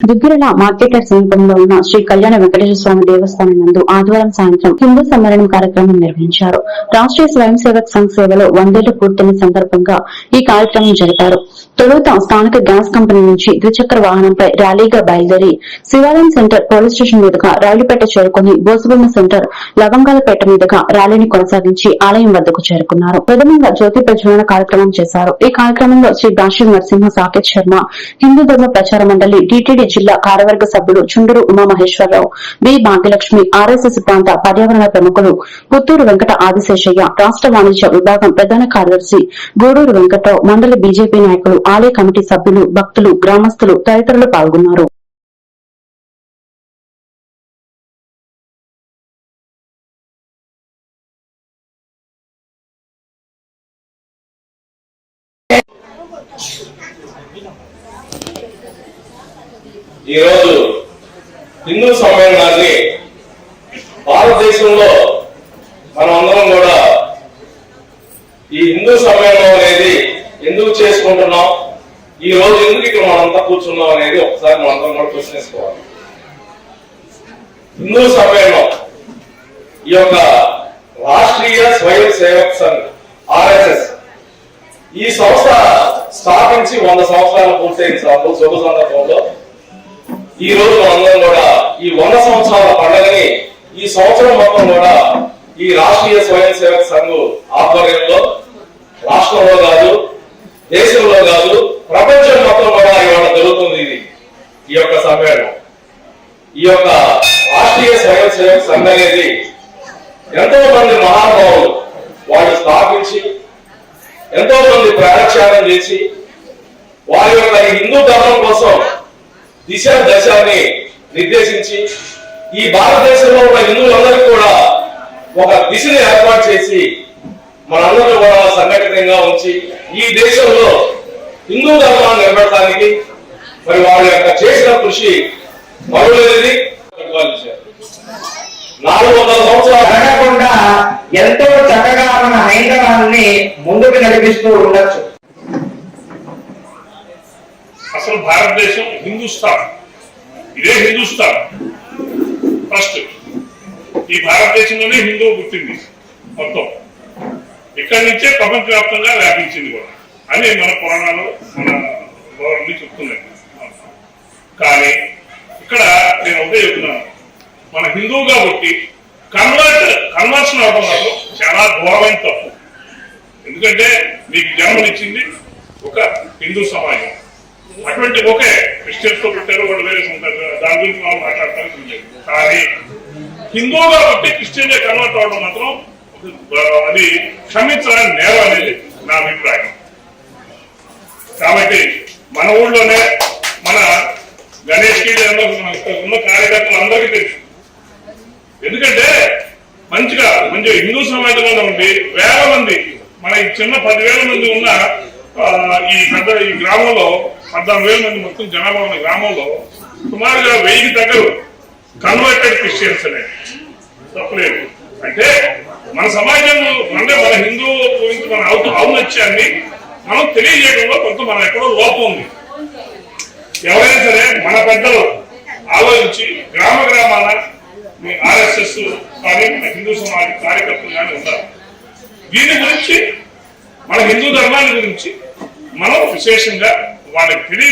దుగ్గిరల market సమీపంలో ఉన్న శ్రీ కళ్యాణ వెంకటేశ్వర స్వామి దేవస్థానం నందు ఆదివారం సాయంత్రం హిందూ సమ్మేళనం కార్యక్రమం నిర్వహించారు. రాష్ట్రీయ స్వయం సేవక్ సంఘ్ సేవలో వందేళ్ళు పూర్తయిన సందర్భంగా ఈ కార్యక్రమం జరిపారు. తొలుత స్థానిక గ్యాస్ కంపెనీ నుంచి ద్విచక్ర వాహనంపై ర్యాలీగా బయలుదేరి శివాలయం సెంటర్ పోలీస్ స్టేషన్ మీదుగా రైలుపేట చేరుకుని బోసుబొమ్మ సెంటర్ లవంగాలపేట మీదుగా ర్యాలీని కొనసాగించి ఆలయం వద్దకు చేరుకున్నారు. ప్రథమంగా జ్యోతి ప్రజ్వలన కార్యక్రమం చేశారు. ఈ కార్యక్రమంలో శ్రీ దాశి నరసింహ సాకేత్ శర్మ హిందూ ధర్మ ప్రచార మండలి టీటీడీ జిల్లా కార్యవర్గ సభ్యులు చుండూరు ఉమామహేశ్వరరావు బి. భాగ్యలక్ష్మి ఆర్ఎస్ఎస్ ప్రాంత పర్యావరణ ప్రముఖులు పుత్తూరు వెంకట ఆదిశేషయ్య రాష్ట వాణిజ్య విభాగం ప్రధాన కార్యదర్శి గూడూరు వెంకట్రావు మండలి బీజేపీ నాయకులు ఆలయ కమిటీ సభ్యులు భక్తులు గ్రామస్తులు తదితరులు పాల్గొన్నారు. ఈరోజు హిందూ సమ్మేళనాన్ని భారతదేశంలో మనం అందరం కూడా ఈ హిందూ సమ్మేళనం అనేది ఎందుకు చేసుకుంటున్నాం? ఈ రోజు ఎందుకు ఇక్కడ మనంతా కూర్చున్నాం అనేది ఒకసారి మనందరం కూడా ప్రశ్నించుకోవాలి హిందూ సమ్మేళనం ఈ యొక్క రాష్ట్రీయ స్వయం సేవక్ సంఘ్ ఆర్ఎస్ఎస్ ఈ సంస్థ స్థాపించి వంద సంవత్సరాలు పూర్తయిన సభ శుభ సందర్భంలో ఈ రోజు మనందరం కూడా ఈ వంద సంవత్సరాల పండుగని ఈ సంవత్సరం మొత్తం కూడా ఈ రాష్ట్రీయ స్వయం సేవక సంఘం ఆధ్వర్యంలో రాష్ట్రంలో కాదు దేశంలో కాదు ప్రపంచం మొత్తం కూడా ఇవాళ జరుగుతుంది ఇది ఈ యొక్క సమ్మేళనం. ఈ యొక్క రాష్ట్రీయ స్వయం సేవక సంఘ అనేది ఎంతో మంది మహానుభావులు వాళ్ళు స్థాపించి ఎంతో మంది ప్రయాక్షానం చేసి వారి యొక్క హిందూ ధర్మం కోసం దిశ దశాన్ని నిర్దేశించి ఈ భారతదేశంలో ఉన్న హిందువులందరికీ కూడా ఒక దిశని ఏర్పాటు చేసి మనందరూ కూడా సంఘటితంగా ఉంచి ఈ దేశంలో హిందూ ధర్మాన్ని నిలబెట్టడానికి మరి వాళ్ళ యొక్క చేసిన కృషి మరులేనిది నాలుగు వందల సంవత్సరాలు ఎంతో చక్కగా మన హైందవాన్ని ముందుకు నడిపిస్తూ ఉండొచ్చు. అసలు భారతదేశం హిందుస్థాన్. ఇదే హిందుస్థాన్. ఫస్ట్ ఈ భారతదేశంలోనే హిందువు పుట్టింది మొత్తం. ఇక్కడి నుంచే ప్రపంచవ్యాప్తంగా వ్యాపించింది కూడా. అని మన పురాణాలు మన గౌరవం చెప్తున్నాయి. కానీ ఇక్కడ నేను ఒకటే చెప్తున్నాను మన హిందువుగా పుట్టి కన్వర్ట్ కన్వర్షన్ అవడం వల్ల చాలా ఘోరమైన తప్పు. ఎందుకంటే మీకు జన్మనిచ్చింది ఒక హిందూ సమాజం. అటువంటి ఒకే క్రిస్టియన్స్తో పుట్టారు వాళ్ళు వేరే ఉంటారు దాని గురించి మనం మాట్లాడతానికి కానీ హిందువుగా పుట్టి క్రిస్టియన్ కన్వర్ట్ అవడం మాత్రం అది క్షమించాలని నేరం అనేది నా అభిప్రాయం. కాబట్టి మన ఊళ్ళోనే మన గణేష్కి ఉన్న కార్యకర్తలు అందరికీ తెలుసు. ఎందుకంటే మంచిగా మంచి హిందూ సమాజంలో ఉండి వేల మంది మన ఈ చిన్న పదివేల మంది ఉన్న ఈ పెద్ద ఈ గ్రామంలో పద్నాలుగు వేల మంది మొత్తం జనాభా ఉన్న గ్రామంలో సుమారుగా వెయ్యికి దగ్గర కన్వర్టెడ్ క్రిస్టియన్స్ అనేది తప్పలేదు. అంటే మన సమాజంలో అంటే మన హిందూ గురించి మన ఔ- ఔన్నత్యాన్ని మనం తెలియజేయడంలో కొంత మన ఎక్కడో లోపం ఉంది. ఎవరైనా సరే మన పెద్దలు ఆలోచించి గ్రామ గ్రామాల మీ ఆర్ఎస్ఎస్ కానీ మన హిందూ సమాజ కార్యకర్తలు కానీ ఉన్నారు దీని గురించి మన హిందూ ధర్మాన్ని గురించి మనం విశేషంగా వాళ్ళకి తెలియ